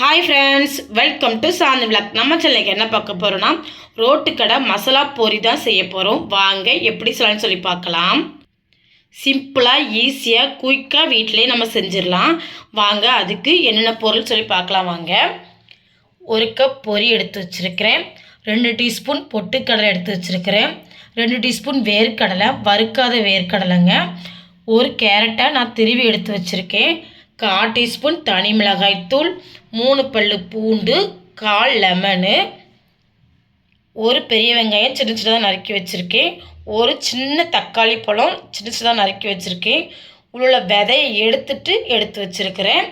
Hi friends welcome to Shanthi vlog நம்ம சென்னைக்கு என்ன பார்க்க போகிறோன்னா ரோட்டு கடை மசாலா பொரி தான் செய்ய போகிறோம் வாங்க எப்படி சொல்லலாம்னு சொல்லி பார்க்கலாம். சிம்பிளாக ஈஸியாக குயிக்காக வீட்டிலே நம்ம செஞ்சிடலாம். வாங்க அதுக்கு என்னென்ன பொருள் சொல்லி பார்க்கலாம் வாங்க. ஒரு கப் பொரி எடுத்து வச்சுருக்கிறேன். ரெண்டு டீஸ்பூன் பொட்டுக்கடலை எடுத்து வச்சுருக்கிறேன். ரெண்டு டீஸ்பூன் வேர்க்கடலை வறுக்காத வேர்க்கடலைங்க. ஒரு கேரட்டை நான் திருவி எடுத்து வச்சுருக்கேன். கால் டீஸ்பூன் தனி மிளகாய்த்தூள் மூணு பல்லு பூண்டு கால் லெமனு. ஒரு பெரிய வெங்காயம் சின்ன சின்னதாக நறுக்கி வச்சுருக்கேன். ஒரு சின்ன தக்காளி பழம் சின்ன சின்னதாக நறுக்கி வச்சுருக்கேன். உள்ள விதையை எடுத்துட்டு எடுத்து வச்சுருக்கிறேன்.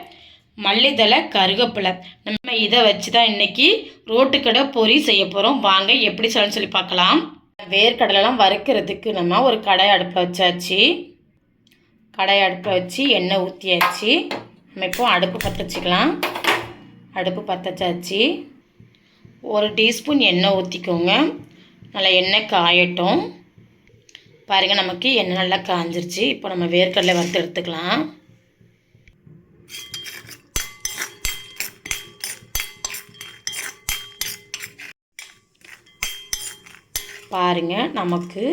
மல்லித்தலை கருவேப்பிலை நம்ம இதை வச்சு தான் இன்றைக்கி ரோட்டுக்கடை பொரி செய்ய போகிறோம் வாங்க எப்படி சொல்லணும்னு சொல்லி பார்க்கலாம். வேர்க்கடலைலாம் வறுக்கிறதுக்கு நம்ம ஒரு கடை அடுப்பில் வச்சாச்சு. கடாய் அடுப்பில் வச்சு எண்ணெய் ஊற்றியாச்சு. நம்ம இப்போ அடுப்பு பற்ற வச்சுக்கலாம் அடுப்பு பற்ற வச்சாச்சு ஒரு டீஸ்பூன் எண்ணெய் ஊற்றிக்கோங்க நல்லா எண்ணெய் காயட்டும். பாருங்கள் நமக்கு எண்ணெய் நல்லா காஞ்சிருச்சு. இப்போ நம்ம வேர்க்கடலை வறுத்து எடுத்துக்கலாம். பாருங்கள் நமக்கு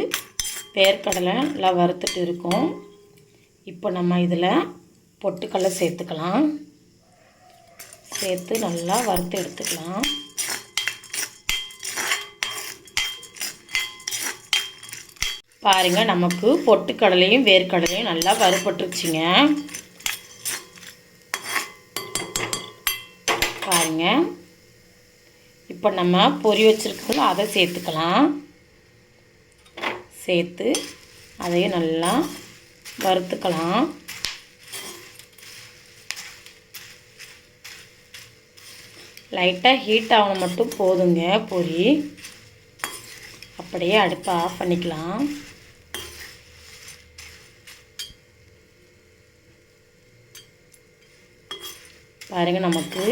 வேர்க்கடலை நல்லா வறுத்துட்டு இருக்கோம். இப்போ நம்ம இதில் பொட்டுக்கடலை சேர்த்துக்கலாம். சேர்த்து நல்லா வறுத்து எடுத்துக்கலாம். பாருங்கள் நமக்கு பொட்டுக்கடலையும் வேர்க்கடலையும் நல்லா வறுபட்டுருச்சுங்க. பாருங்க. இப்போ நம்ம பொரி வச்சுருக்கோம் அதை சேர்த்துக்கலாம். சேர்த்து அதையும் நல்லா வறுத்துக்கலாம். லைட்டாக ஹீட் ஆகணும் மட்டும் போதுங்க பொரி. அப்படியே அடுப்பை ஆஃப் பண்ணிக்கலாம். பாருங்கள் நமக்கு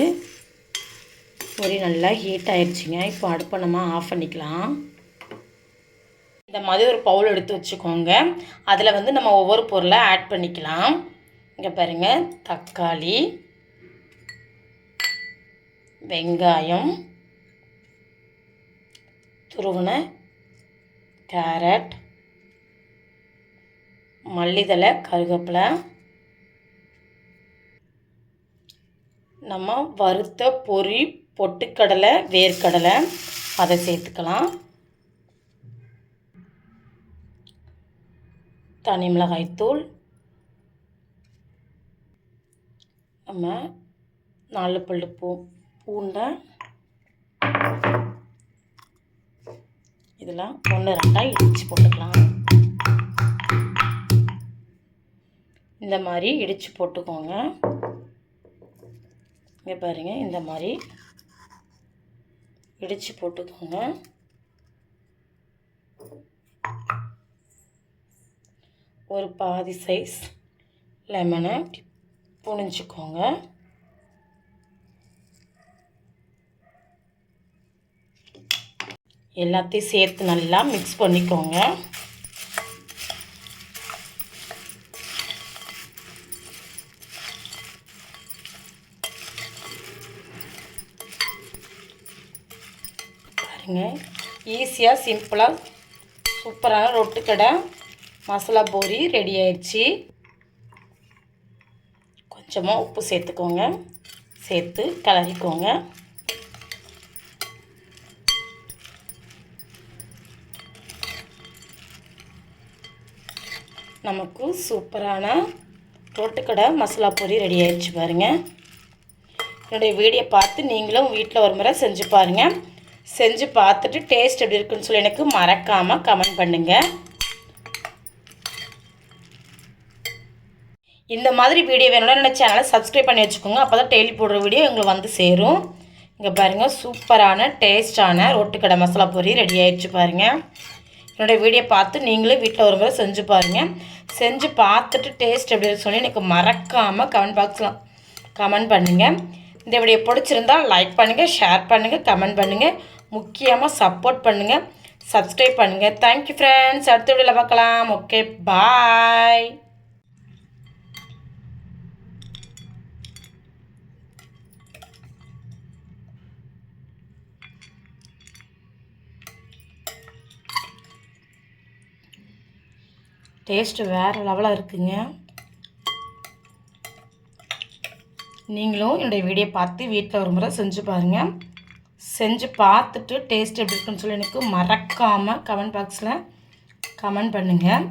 பொரி நல்லா ஹீட் ஆயிடுச்சுங்க இப்போ அடுப்பை நம்ம ஆஃப் பண்ணிக்கலாம். இந்த மாதிரி ஒரு பவுல் எடுத்து வச்சுக்கோங்க. அதில் வந்து நம்ம ஒவ்வொரு பொருளை ஆட் பண்ணிக்கலாம். இங்கே பாருங்கள் தக்காளி வெங்காயம் துருவன கேரட் மல்லிதழை கருவேப்பிலை நம்ம வறுத்த பொரி பொட்டுக்கடலை வேர்க்கடலை அதை சேர்த்துக்கலாம். தனி மிளகாய்த்தூள் நம்ம நாலு பல்லு பூ பூண்டை. இதெல்லாம் ஒன்று ரெண்டாக இடித்து போட்டுக்கலாம். இந்த மாதிரி இடித்து போட்டுக்கோங்க. இங்கே பாருங்கள் இந்த மாதிரி இடித்து போட்டுக்கோங்க. ஒரு பாதி சைஸ் லெமனை புனிஞ்சிக்கோங்க எல்லாத்தையும் சேர்த்து நல்லா மிக்ஸ் பண்ணிக்கோங்க. பாருங்க ஈஸியாக சிம்பிளாக சூப்பரான ரொட்டுக்கடை. மசாலா பூரி ரெடி ஆயிடுச்சு. கொஞ்சமாக உப்பு சேர்த்துக்கோங்க. சேர்த்து கலரிக்கோங்க நமக்கு சூப்பரான ரோட்டுக்கடை மசாலா பொடி ரெடி ஆயிடுச்சு பாருங்கள் என்னுடைய வீடியோ பார்த்து நீங்களும் வீட்டில் ஒரு முறை செஞ்சு பாருங்கள் செஞ்சு பார்த்துட்டு டேஸ்ட் எப்படி இருக்குன்னு சொல்லி எனக்கு மறக்காமல் கமெண்ட் பண்ணுங்கள் இந்த மாதிரி வீடியோ வேணும்னா என்னோட சேனலை சப்ஸ்கிரைப் பண்ணி வச்சுக்கோங்க. அப்போ தான் டெய்லி போடுற வீடியோ எங்களுக்கு வந்து சேரும். இங்கே பாருங்கள் சூப்பரான டேஸ்டான ரொட்டுக்கடை மசாலா பொரி ரெடி ஆயிடுச்சு பாருங்கள் என்னோடய வீடியோ பார்த்து நீங்களே வீட்டில் ஒரு முறை செஞ்சு பாருங்கள் செஞ்சு பார்த்துட்டு டேஸ்ட் எப்படி சொல்லி எனக்கு மறக்காமல் கமெண்ட் பாக்ஸில் கமெண்ட் பண்ணுங்கள் இந்த வீடியோ பிடிச்சிருந்தா லைக் பண்ணுங்கள் ஷேர் பண்ணுங்கள் கமெண்ட் பண்ணுங்கள் முக்கியமாக சப்போர்ட் பண்ணுங்கள் சப்ஸ்கிரைப் பண்ணுங்கள் தேங்க்யூ ஃப்ரெண்ட்ஸ் அடுத்த வீடியோவில் பார்க்கலாம். ஓகே பாய் டேஸ்ட்டு வேறு லெவலாக இருக்குங்க. நீங்களும் என்னுடைய வீடியோ பார்த்து வீட்டில் ஒரு முறை செஞ்சு பாருங்கள் செஞ்சு பார்த்துட்டு டேஸ்ட் எப்படி இருக்குன்னு சொல்லி எனக்கு மறக்காமல் கமெண்ட் பாக்ஸில் கமெண்ட் பண்ணுங்கள்